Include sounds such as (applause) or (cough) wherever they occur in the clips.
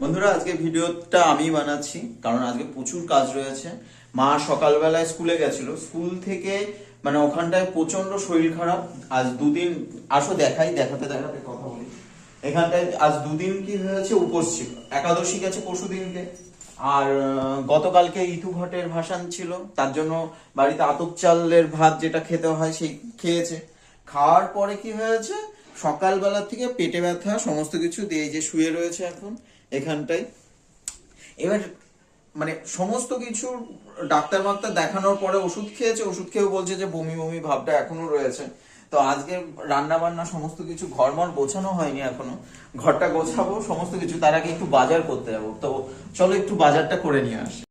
বন্ধুরা, আজকে ভিডিওটা আমি বানাচ্ছি, কারণ আজকে প্রচুর কাজ রয়েছে। মা সকালবেলায় স্কুলে গেছিল। স্কুল থেকে মানে ওখানটায় প্রচণ্ড শরীর খারাপ। আজ দুদিন, আসো দেখাই, দেখাতে দেখাতে কথা বলি। এখানটায় আজ দুদিন কি হয়েছে, উপোস ছিল। একাদশী গেছে পরশু দিনকে। আর গতকালকে ইতু ভট্টের ভাসান ছিল। তার জন্য বাড়িতে আতপ চালের ভাত যেটা খেতে হয়, সেই খেয়েছে। খাওয়ার পরে কি হয়েছে, সকালবেলা থেকে পেটে ব্যথা, সমস্ত কিছু দিয়ে যে শুয়ে রয়েছে এখন। এখানটায় এবার মানে সমস্ত কিছু ডাক্তার মাক্তার দেখানোর পরে ওষুধ খেয়েছে, ওষুধ খেয়েও বলছে যে বমি বমি ভাবটা এখনও রয়েছে। তো আজকে রান্না বান্না সমস্ত কিছু ঘরমর গোছানো হয়নি এখনও। ঘরটা গোছাবো, সমস্ত কিছু, তার আগে একটু বাজার করতে যাব। তো চলো একটু বাজারটা করে নিয়ে আসি।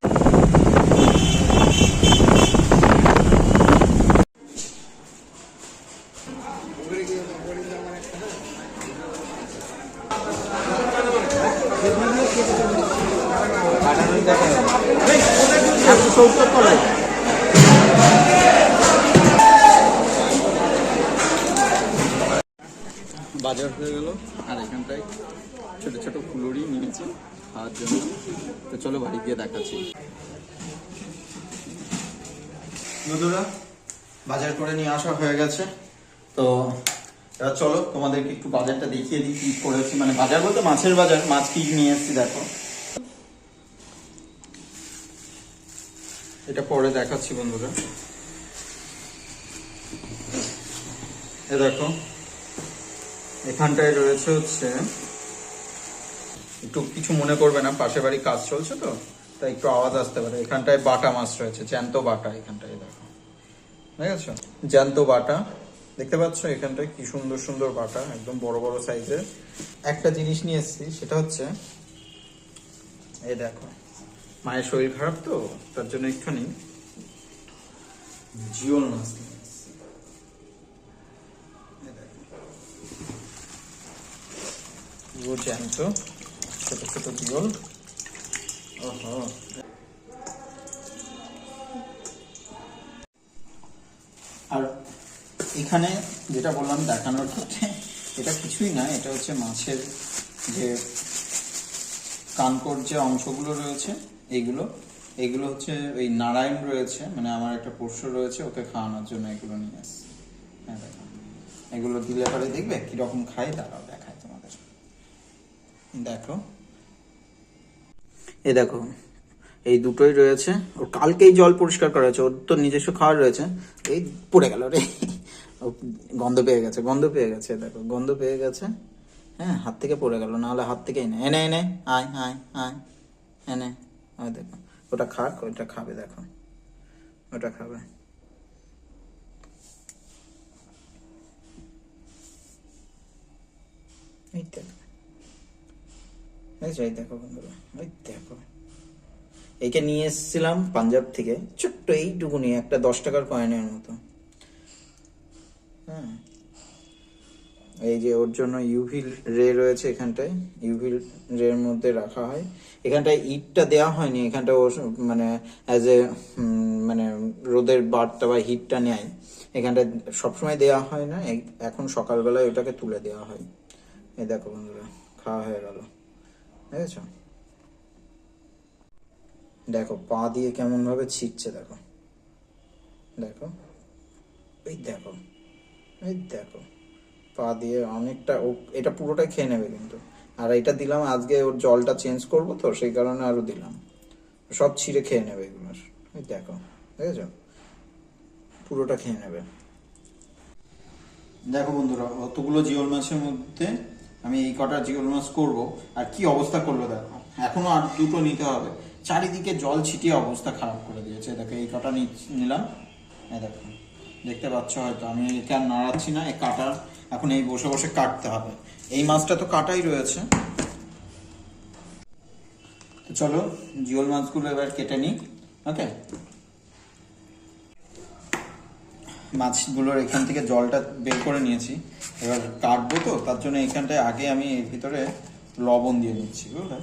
হয়ে গেছে। তো, এবার চলো তোমাদেরকে একটু বাজারটা দেখিয়ে দিই কি করেছি। মানে বাজার বলতে মাছের বাজার, মাছ কি নিয়ে এসেছি দেখো। এটা পরে দেখাচ্ছি বন্ধুরা। এ দেখো, এখানটায় রয়েছে হচ্ছে, একটু কিছু মনে করবে না পাশে বাড়ি কাজ চলছে তো, তাই একটু আওয়াজ আসতে পারে। এখানটায় বাটা মাছ রয়েছে চ্যান্ত বাটা এখানটায়, দেখো। দেখেছ জ্যান্ত বাটা। দেখতে পাচ্ছ এখানটায় কি সুন্দর সুন্দর বাটা, একদম বড় বড় সাইজের। একটা জিনিস নিয়ে এসেছি, সেটা হচ্ছে, এই দেখো। মায়ের শরীর খারাপ তো, তার জন্য একটুখানি জিওল মাছ জ্যান্ত, ছোট ছোট জিওল। ওহো। এখানে যেটা বললাম দেখানোর ক্ষেত্রে, এটা কিছুই না, এটা হচ্ছে মাছের যে কানকর যে অংশগুলো রয়েছে এইগুলো এগুলো হচ্ছে ওই নারায়ণ রয়েছে মানে আমার একটা পোষ্য রয়েছে, ওকে খাওয়ানোর জন্য এগুলো নিয়ে আসছি। হ্যাঁ দেখো। এগুলো দিলে পরে দেখবে কীরকম খায় তারাও দেখায় তোমাদের। দেখো। এ দেখো, এই দুটোই রয়েছে। ওর কালকেই জল পরিষ্কার করা হয়েছে, ওর তো নিজস্ব খাওয়ার রয়েছে। এই পড়ে গেল রে। গন্ধ পেয়ে গেছে, গন্ধ পেয়ে গেছে, দেখো, গন্ধ পেয়ে গেছে। হ্যাঁ হাত থেকে পড়ে গেল, নাহলে হাত থেকে এনে এনে এনে, আয় আয় আয়, এনে ওই দেখো। ওটা খাক ওইটা খাবে, দেখো। ওটা খাবে। এই দেখো। এই বন্ধুরা ওই দেখো। একে নিয়ে এসেছিলাম পাঞ্জাব থেকে, ছোট্ট এইটুকুনি একটা দশ টাকার কয়েনের মতো। এই যে ওর জন্য ইউভি রে রয়েছে এখানটায়। ইউভি রের মধ্যে রাখা হয়। এখানটায় ইটটা দেওয়া হয়নি। এখানটা ও মানে অ্যাজ এ মানে রোদের বারটা বা হিটটা নেয়। এখানটায় সবসময় দেওয়া হয় না। এখন সকালবেলায় ওটাকে তুলে দেওয়া হয়। এই দেখো বন্ধুরা, খাওয়া হয়ে গেল। দেখেছ? দেখো, পা দিয়ে কেমন ভাবে ছিটছে, দেখো। দেখো? এই দেখো। এই দেখো, পা দিয়ে অনেকটা ও, এটা পুরোটাই খেয়ে নেবে কিন্তু। আর এটা দিলাম, আজকে ওর জলটা চেঞ্জ করব তো, সেই কারণে আরও দিলাম। সব ছিঁড়ে খেয়ে নেবে এগুলো এই দেখো, দেখেছ? পুরোটা খেয়ে নেবে। দেখো বন্ধুরা, অতগুলো জিওল মাছের মধ্যে আমি এই কটা জিওল মাছ করব, আর কি অবস্থা করল দেখো। এখনও আর দুটো নিতে হবে। চারিদিকে জল ছিটিয়ে অবস্থা খারাপ করে দিয়েছে। দেখো, এই কটা নিলাম। দেখো। দেখতে পাচ্ছ হয়তো, আমি একে আর নাড়াচ্ছি না এই কাটা এখন এই বসে বসে কাটতে হবে। এই মাছটা তো কাটাই রয়েছে। তো চলো, জিওল মাছগুলো এবার কেটে নিই, ওকে? মাছগুলোর এখান থেকে জলটা বের করে নিয়েছি। এবার কাটবো তো, তার জন্য এখানটায় আগে আমি এর ভিতরে লবণ দিয়ে নিচ্ছি বুঝলে?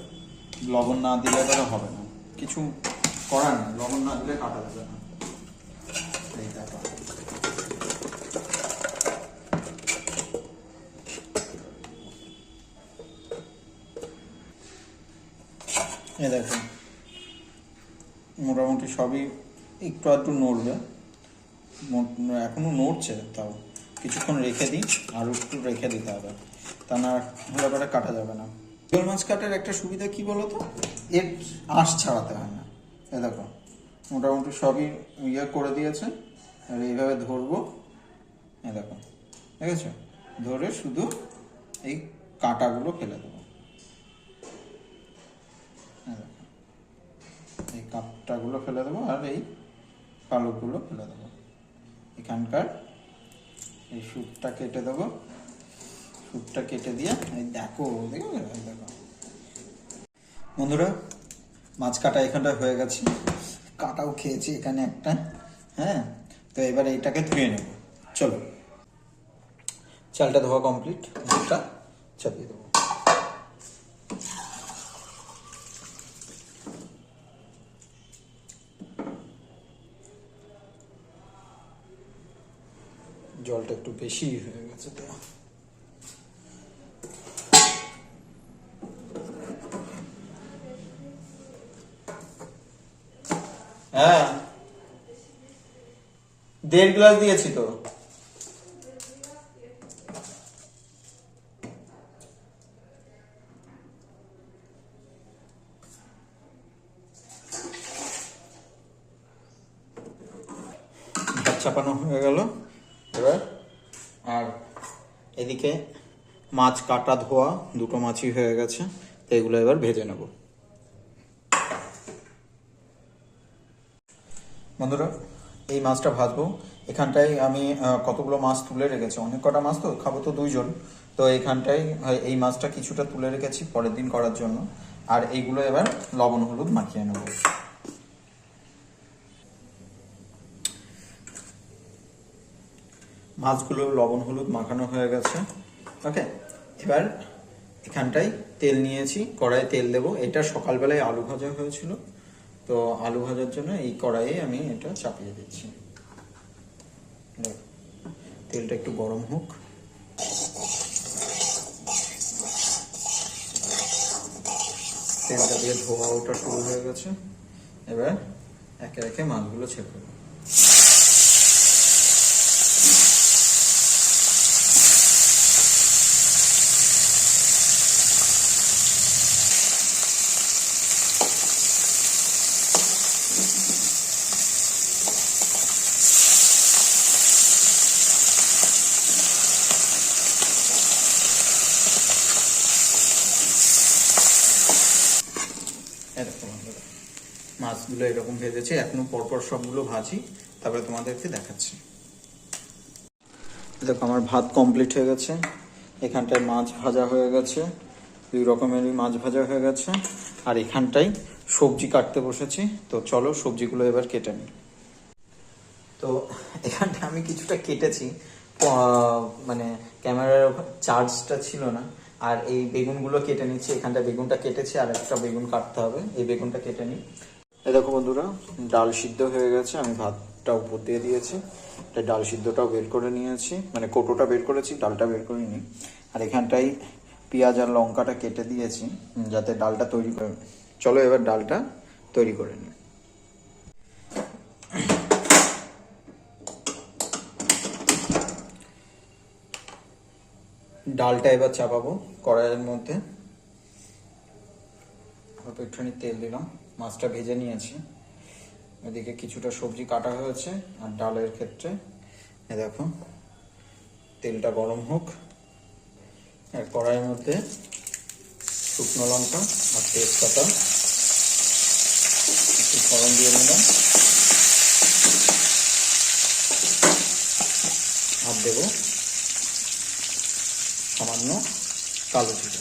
লবণ না দিলে তাহলে হবে না। কিছু করার নেই, লবণ না দিলে কাটা যাবে না। এই দেখো। এ দেখো মোটামুটি সবই একটু একটু নড়বে। মোট- এখনও নড়ছে, তাও কিছুক্ষণ রেখে দিই, আর একটু রেখে দিতে হবে। তা না হলে পরে কাটা যাবে না। জিওল মাছ কাটার একটা সুবিধা কি বলো তো এর আঁশ ছাড়াতে হয় না। এ দেখো, মোটামুটি সবই ইয়ে করে দিয়েছে। আর এইভাবে ধরবো। এ দেখো ঠিক আছে ধরে শুধু এই কাঁটাগুলো ফেলে দেবো। এই কাপটাগুলো ফেলে দেবো আর এই পালকগুলো ফেলে দেবো। এখানকার এই সুটটা কেটে দেবো। সুটটা কেটে দিয়ে, এই দেখো দেখো দেখো। বন্ধুরা, মাছ কাটা এখানটা হয়ে গেছে। কাটাও খেয়েছি এখানে একটা হ্যাঁ? তো এবার এইটাকে ধুয়ে নেব। চলো। চালটা ধোয়া কমপ্লিট দুধটা চাপিয়ে দেবো জলটা একটু বেশি হয়ে গেছে তো। হ্যাঁ। দেড় গ্লাস দিয়েছি তো। চাপানো হয়ে গেল। এবার এদিকে মাছ কাটা ধোয়া, দুটো মাছই হয়ে গেছে, তো এগুলো এবার ভেজে নেব। বন্ধুরা, এই মাছটা ভাজবো। এখানটায় আমি কতগুলো মাছ তুলে রেখেছি? অনেক কটা মাছ তো, খাব তো দুইজন। তো এখানটায় এই মাছটা কিছুটা তুলে রেখেছি পরের দিন করার জন্য। আর এইগুলো এবার লবণ, হলুদ মাখিয়ে নেব। মাছগুলো লবণ, হলুদ মাখানো হয়ে গেছে। ওকে এবার এখানটায় তেল নিয়েছি, কড়াইয়ে তেল দেবো। এটা সকালবেলায় আলু ভাজা হয়েছিল। তো আলু ভাজার জন্য এই কড়াইয়ে আমি এটা চাপিয়ে দিচ্ছি। তেলটা একটু গরম হোক। তেলটা দিয়ে ধোয়া ওটা শুরু হয়ে গেছে। এবার একে একে মাছগুলো ছেড়ে দেবো মাছগুলো এরকম ভেজেছে এখনও পরপর সবগুলো ভাজি, তারপরে তোমাদেরকে দেখাচ্ছি। দেখো, আমার ভাত কমপ্লিট হয়ে গেছে। এখানটায় মাছ ভাজা হয়ে গেছে, দুই রকমেরই মাছ ভাজা হয়ে গেছে, আর এখানটায় সবজি কাটতে বসেছি। তো চলো সবজিগুলো এবার কেটে নিই। তো এখানটা আমি কিছুটা কেটেছি মানে ক্যামেরার চার্জটা ছিল না। আর এই বেগুনগুলো কেটে নিচ্ছি, এখানটা বেগুনটা কেটেছি, আর একটা বেগুন কাটতে হবে, এই বেগুনটা কেটে নিই। দেখো বন্ধুরা, ডাল সিদ্ধ হয়ে গেছে, আমি ভাতটা উপর দিয়ে দিয়েছি এটা ডাল সিদ্ধটাও বের করে নিয়েছি মানে কোটোটা বের করেছি, ডালটা বের করে নিই। আর এখানটাই পেঁয়াজ আর লঙ্কাটা কেটে দিয়েছি, যাতে ডালটা তৈরি করে, চলো এবার ডালটা তৈরি করে নিই। ডালটা এবার চাপাবো। কড়াইয়ের মধ্যে অল্প একটুখানি তেল দিলাম। মাছটা ভেজে নিয়েছি। এদিকে কিছুটা সবজি কাটা হয়েছে আর ডালের ক্ষেত্রে। এ দেখো তেলটা গরম হোক। আর কড়াইয়ের মধ্যে শুকনো লঙ্কা আর তেজপাতা। একটু ফোড়ন দিয়ে নিলাম। আর দেবো সামান্য কালো জিরে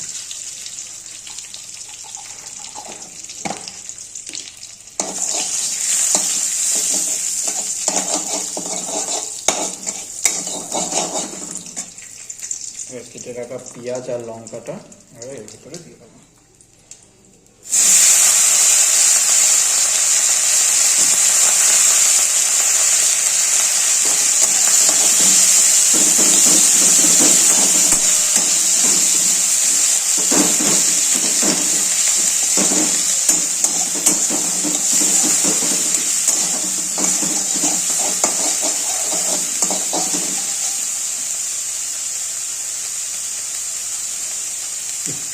কেটে রাখা পেঁয়াজ আর লঙ্কাটা এর ভিতরে দিয়ে দেবো।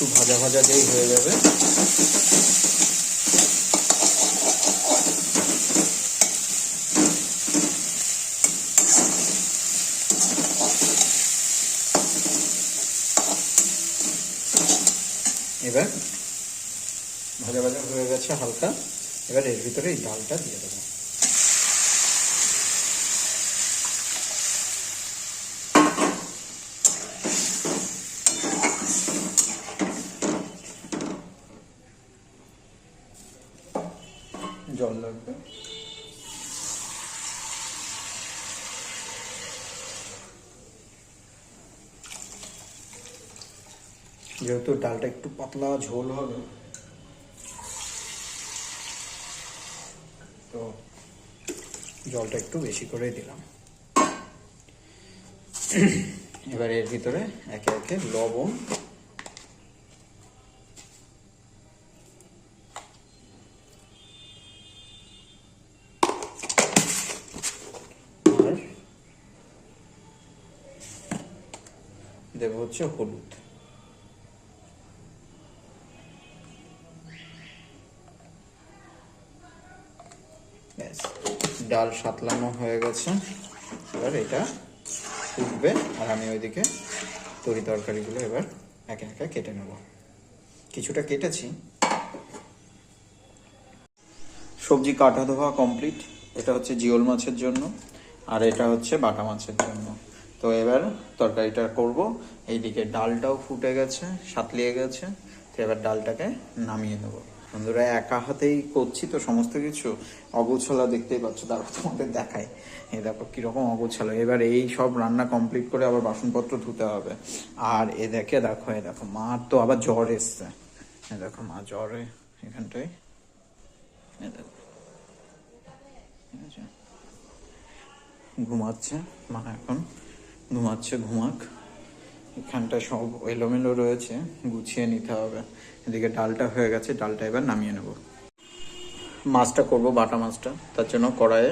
ভাজা ভাজা যেই হয়ে যাবে। এবার ভাজা ভাজা হয়ে গেছে হালকা। এবার এর ভিতরে এই ডালটা দিয়ে দেবো জল লাগবে যেহেতু ডালটা একটু পাতলা ঝোল হবে, তো জলটা একটু বেশি করে দিলাম। এবার এর ভিতরে একে একে লবণ দেব হচ্ছে হলুদ। ডাল সাতলানো হয়ে গেছে। এবার এটা উঠবে আর আমি ওইদিকে তরি তরকারিগুলো এবার একে একে কেটে নেব। কিছুটা কেটেছি। সবজি কাটা ধোয়া কমপ্লিট। এটা হচ্ছে জিওল মাছের জন্য আর এটা হচ্ছে বাটা মাছের জন্য। তো এবার তরকারিটা করব। এইদিকে ডালটাও ফুটে গেছে, সাতলিয়ে গেছে। তো এবার ডালটাকে নামিয়ে নেব। বন্ধুরা, একা হাতেই করছি তো সমস্ত কিছু। অগোছালা দেখতেই পাচ্ছ, তারপর তোমাদের দেখায় এই দেখো, কীরকম অগোছালো। এবার এই সব রান্না কমপ্লিট করে আবার বাসনপত্র ধুতে হবে। আর এ দেখে, দেখো, এ দেখো মার তো আবার জ্বর এসছে। এ দেখো, মা জ্বরে এখানটায়। এ দেখো। ঘুমাচ্ছে, মা এখন। ঘুমাচ্ছে, ঘুমাক। এখানটা সব এলোমেলো রয়েছে, গুছিয়ে নিতে হবে। এদিকে ডালটা হয়ে গেছে, ডালটা এবার নামিয়ে নেব। মাছটা করব, বাটা মাছটা। তার জন্য কড়াইয়ে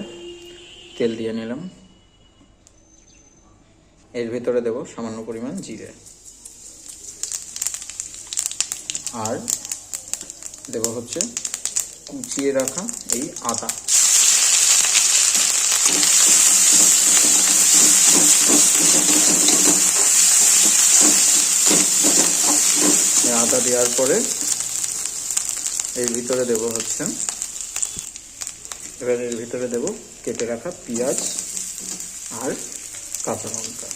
তেল দিয়ে নিলাম। এর ভিতরে দেব সামান্য পরিমাণ জিরে। আর দেব হচ্ছে কুচিয়ে রাখা এই আদা। এই দেওয়ার পরে এর ভিতরে দেব হচ্ছে, এবার এর ভিতরে দেব কেটে রাখা পেঁয়াজ আর কাঁচা লঙ্কা।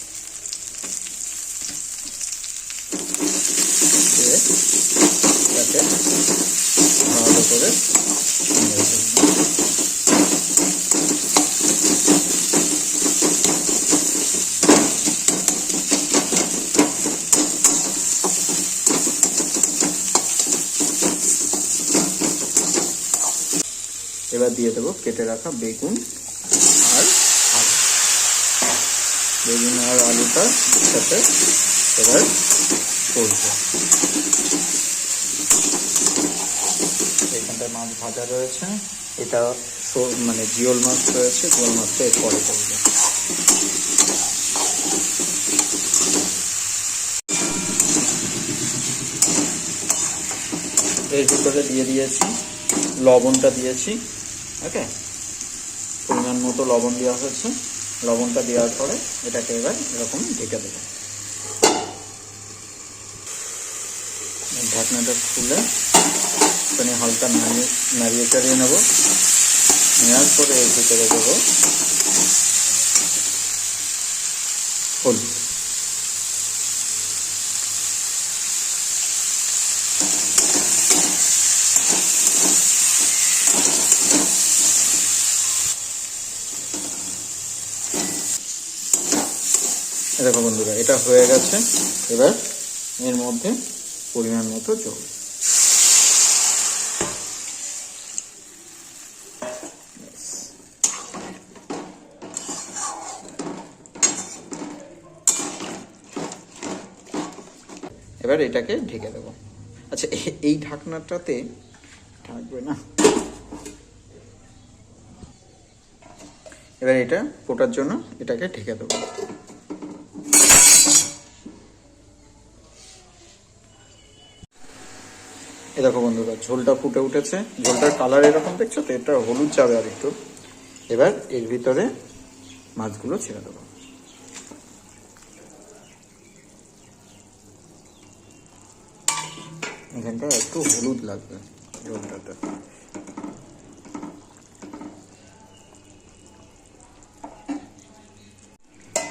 ভালো করে নিয়ে ফেলব। এবার দিয়ে দেবো, কেটে রাখা বেগুন আর আলু। বেগুন আর আলুটা সাথে এবার করব। এখানটায় মাছ ভাজা রয়েছে। এটা মানে জিওল মাছ রয়েছে, জিওল মাছটা এর পরে করবে। এর ভিতরে দিয়ে দিয়েছি, লবণটা দিয়েছি। ওকে? পরিমাণ মতো লবণ দেওয়া হয়েছে। লবণটা দেওয়ার পরে এটাকে এবার এরকম ঢেকে দেবো। ঢাকনাটা খুলে এখানে হালকা নাড়িয়ে নাড়িয়ে চাড়িয়ে নেব। নেওয়ার পরে এর ভিতরে দেবো হলুদ। দেখো বন্ধুরা, এটা হয়ে গেছে। এবার এর মধ্যে পরিমাণ মতো জল। এবার এটাকে ঢেকে দেবো। আচ্ছা এই ঢাকনাটাতে থাকবে না? এবার এটা ফোটার জন্য এটাকে ঢেকে দেবো। এ দেখো বন্ধুরা, ঝোলটা ফুটে উঠেছে। ঝোলটার কালার এরকম দেখছ তো? এটা হলুদ যাবে আর একটু। এবার এর ভিতরে মাছগুলো ছেড়ে দেবো। এখানটা একটু হলুদ লাগবে, ঝোলটাতে।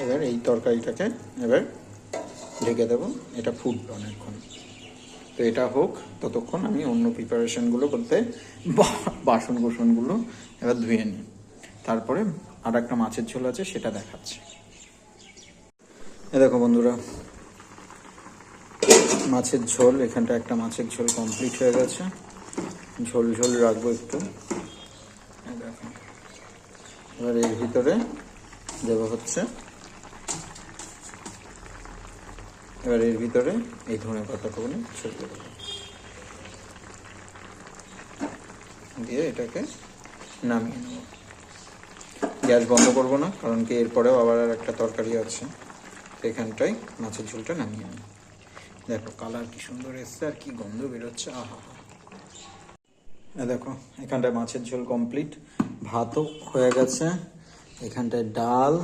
এবার এই তরকারিটাকে এবার ঢেকে দেবো। এটা ফুটবে অনেকক্ষণ। তো এটা হোক, ততক্ষণ আমি অন্য প্রিপারেশনগুলো করতে বাসন কোসনগুলো এবার ধুয়ে নিই। তারপরে আর একটা মাছের ঝোল আছে, সেটা দেখাচ্ছি। এ দেখো বন্ধুরা, মাছের ঝোল, এখানটা একটা মাছের ঝোল কমপ্লিট হয়ে গেছে। ঝোল ঝোল রাখব একটু। এবার এর ভিতরে দেবো হচ্ছে এবার এর ভিতরে এই ধনে পাতাটুকুনি ছড়িয়ে দেবো। দিয়ে এটাকে নামিয়ে নেব। গ্যাস বন্ধ করব না, কারণ কি এরপরেও আবার আর একটা তরকারি আছে। এখানটাই মাছের ঝোলটা নামিয়ে নিই দেখো কালার কি সুন্দর এসছে আর কি গন্ধ বেরোচ্ছে, আহা। দেখো, এখানটায় মাছের ঝোল কমপ্লিট। ভাতও হয়ে গেছে। এখানটায় ডাল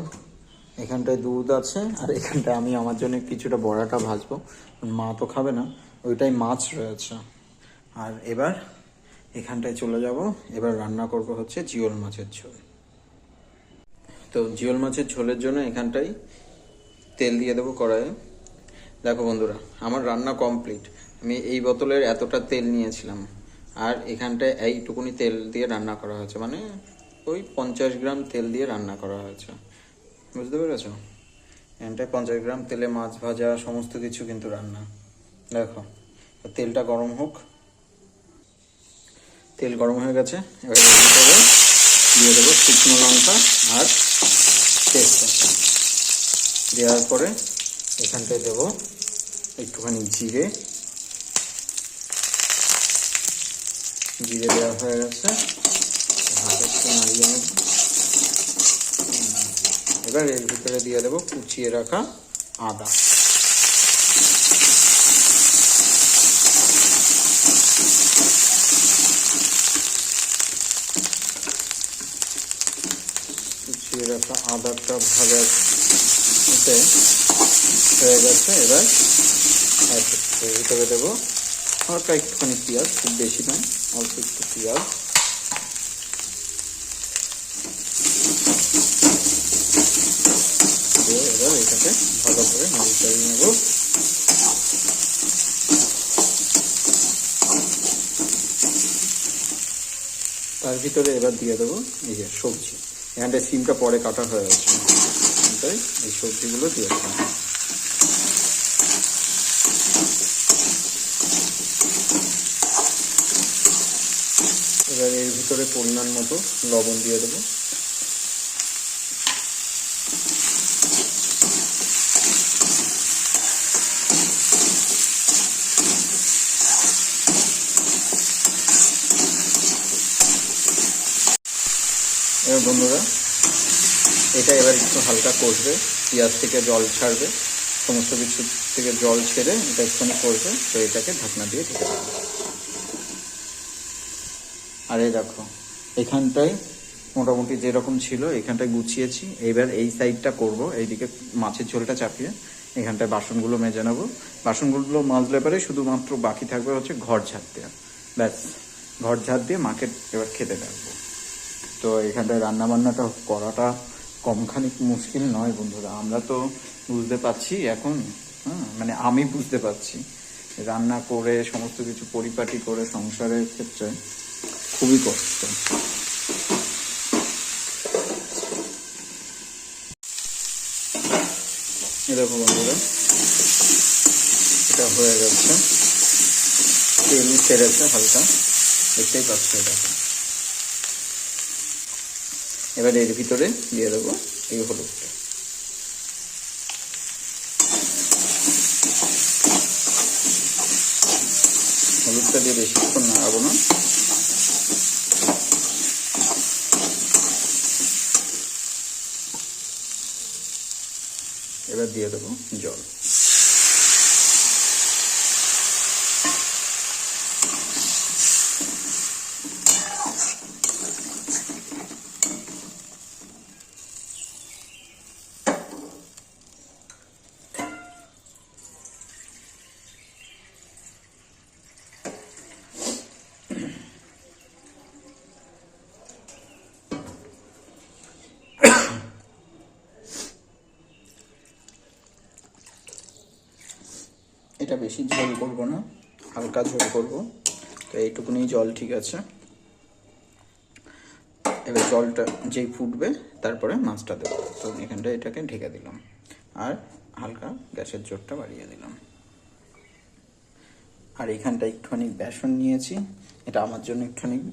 এখানটায় দুধ আছে, আর এখানটায় আমি আমার জন্য কিছুটা বড়াটা ভাজবো। মা তো খাবে না, ওইটাই মাছ রয়েছে। আর এবার এখানটায় চলে যাব, এবার রান্না করব হচ্ছে জিওল মাছের ঝোল। তো জিওল মাছের ঝোলের জন্য এখানটাই তেল দিয়ে দেবো কড়াইয়ে। দেখো বন্ধুরা, আমার রান্না কমপ্লিট। আমি এই বোতলের এতটা তেল নিয়েছিলাম, আর এখানটায় এইটুকুনি তেল দিয়ে রান্না করা হয়েছে। মানে ওই পঞ্চাশ গ্রাম তেল দিয়ে রান্না করা হয়েছে। বুঝতে পেরেছ? এখানটায় পঞ্চাশ গ্রাম তেলে মাছ ভাজা, সমস্ত কিছু কিন্তু রান্না। দেখো তেলটা গরম হোক। তেল গরম হয়ে গেছে, এবার দিয়ে দেবো শুকনো লঙ্কা আর তেজপাতা দেওয়ার পরে এখানটায় দেবো একটুখানি জিরে। জিরে দেওয়া হয়ে গেছে একটু নাড়িয়ে নেব। এবার এর ভিতরে দিয়ে দেবো কুচিয়ে রাখা আদা। কুচিয়ে রাখা আদাটা ভাজা হয়ে গেছে, এবার ভিতরে দেবো হালকা একটুখানি পেঁয়াজ, খুব বেশি নয়, অল্প একটু পেঁয়াজ দিয়ে এবার এটাকে ভালো করে নাড়ি চাড়িয়ে নেব তার ভিতরে এবার দিয়ে দেবো এই যে সবজি। এখানটায় সিমটা পরে কাটা হয়ে আছে তাই এই সবজিগুলো দিয়ে দেবো। এবার এর ভিতরে পরিমাণ মতো লবণ দিয়ে দেবো। বন্ধুরা। এটা এবার একটু হালকা কষবে, পেঁয়াজ থেকে জল ছাড়বে, সমস্ত কিছু থেকে জল ছেড়ে এটা একটুখানি করবে তো এটাকে ঢাকনা দিয়ে ঢেকে দেবে। আর এই দেখো, এখানটায় মোটামুটি যেরকম ছিল, এখানটায় গুছিয়েছি। এবার এই সাইডটা করব, এইদিকে মাছের ঝোলটা চাপিয়ে এখানটায় বাসনগুলো মেজে নেব। বাসনগুলো মাজলে পরে শুধুমাত্র বাকি থাকবে হচ্ছে ঘর ঝাড় দেওয়া। ব্যাস, ঘর ঝাড় দিয়ে মাকে এবার খেতে ডাকবো। তো এখানটায় রান্না বান্নাটা করাটা কমখানি মুশকিল নয় বন্ধুরা। আমরা তো বুঝতে পারছি এখন হ্যাঁ মানে আমি বুঝতে পারছি। রান্না করে, সমস্ত কিছু পরিপাটি করে সংসারের ক্ষেত্রে খুবই কষ্ট। এরকম বন্ধুরা, এটা হয়ে গেছে। তেল ছেড়েছে হালকা, দেখতেই পাচ্ছ এটা এবার এর ভিতরে দিয়ে দেবো এই হলুদটা। হলুদটা দিয়ে বেশিক্ষণ নাড়াবো না। এবার দিয়ে দেবো জল। এটা বেশি ঝোল করব না হালকা ঝোল করব। তো এইটুকুনি জল ঠিক আছে। এবার জলটা যেই ফুটবে তারপরে মাছটা দেবো। তো এখানটা এটাকে ঢেকে দিলাম। আর হালকা গ্যাসের জোরটা বাড়িয়ে দিলাম। আর এখানটা একটুখানি বেসন নিয়েছি। এটা আমার জন্য একটুখানি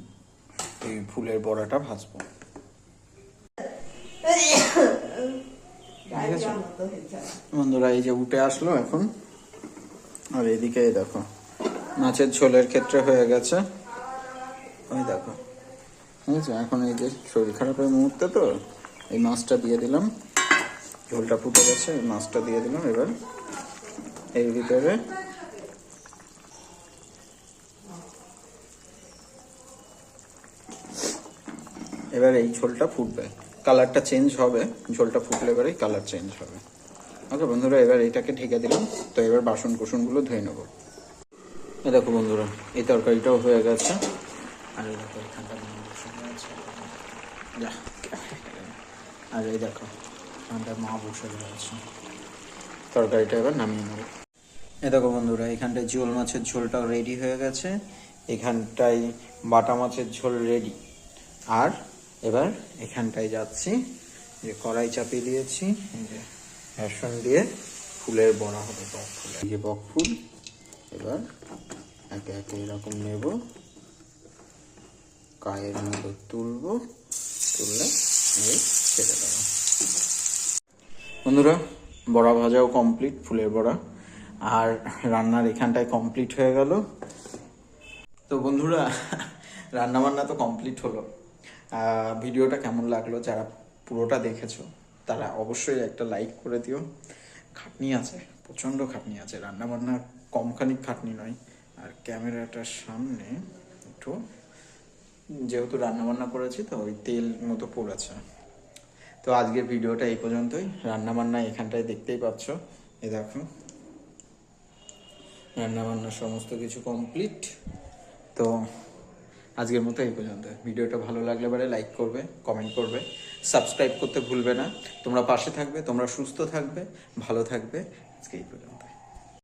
এই ফুলের বড়াটা ভাজবো? (coughs) বন্ধুরা এই যে উঠে আসলো এখন। আর এদিকে দেখো, মাছের ঝোলের ক্ষেত্রে হয়ে গেছে। ওই দেখো ঠিক আছে এখন এই যে শরীর খারাপের মুহূর্তে তো, এই মাছটা দিয়ে দিলাম। ঝোলটা ফুটে গেছে, এই মাছটা দিয়ে দিলাম এবার। এর ভিতরে এবার এই ঝোলটা ফুটবে। কালারটা চেঞ্জ হবে, ঝোলটা ফুটলে এবারে কালার চেঞ্জ হবে। ওকে বন্ধুরা, এবার এটাকে ঢেকে দিলাম। তো এবার বাসন কুসনগুলো ধুয়ে নেব। এ দেখো বন্ধুরা, এই তরকারিটাও হয়ে গেছে। আর এই দেখো। আর এই দেখো, এখানটা মা বসে তরকারিটা এবার নামিয়ে নেব। এ দেখো বন্ধুরা, এখানটায় জিওল মাছের ঝোলটাও রেডি হয়ে গেছে। এখানটায় বাটা মাছের ঝোল রেডি আর এবার এখানটায় যাচ্ছি, যে কড়াই চাপিয়ে দিয়েছি যে বেসন দিয়ে ফুলের বড়া হবে বক ফুল। এই যে বক ফুল, এবার একে একে এরকম নেব। কায়ের মতো তুলবো তুললে ছেড়ে দেবো। বন্ধুরা, বড়া ভাজাও কমপ্লিট ফুলের বড়া। আর রান্নার এখানটায় কমপ্লিট হয়ে গেল। তো বন্ধুরা, রান্নাবান্না তো কমপ্লিট হলো। ভিডিওটা কেমন লাগল যারা পুরোটা দেখেছ? তারা অবশ্যই একটা লাইক করে দিও। খাটনি আছে, প্রচণ্ড খাটনি আছে। রান্না বান্না কমখানি খাটনি নয়। আর ক্যামেরাটার সামনে একটু, যেহেতু রান্না বান্না করেছি, তো ওই তেল মতো পড়েছে তো আজকের ভিডিওটা এই পর্যন্তই। রান্না বান্না এখানটায় দেখতেই পাচ্ছ। এ দেখো। রান্না বান্না সমস্ত কিছু কমপ্লিট তো আজকের মতো এই পর্যন্ত। ভিডিওটা ভালো লাগলে পরে লাইক করবে কমেন্ট করবে সাবস্ক্রাইব করতে ভুলবে না। তোমরা পাশে থাকবে, তোমরা সুস্থ থাকবে, ভালো থাকবে। আজকে এই পর্যন্ত।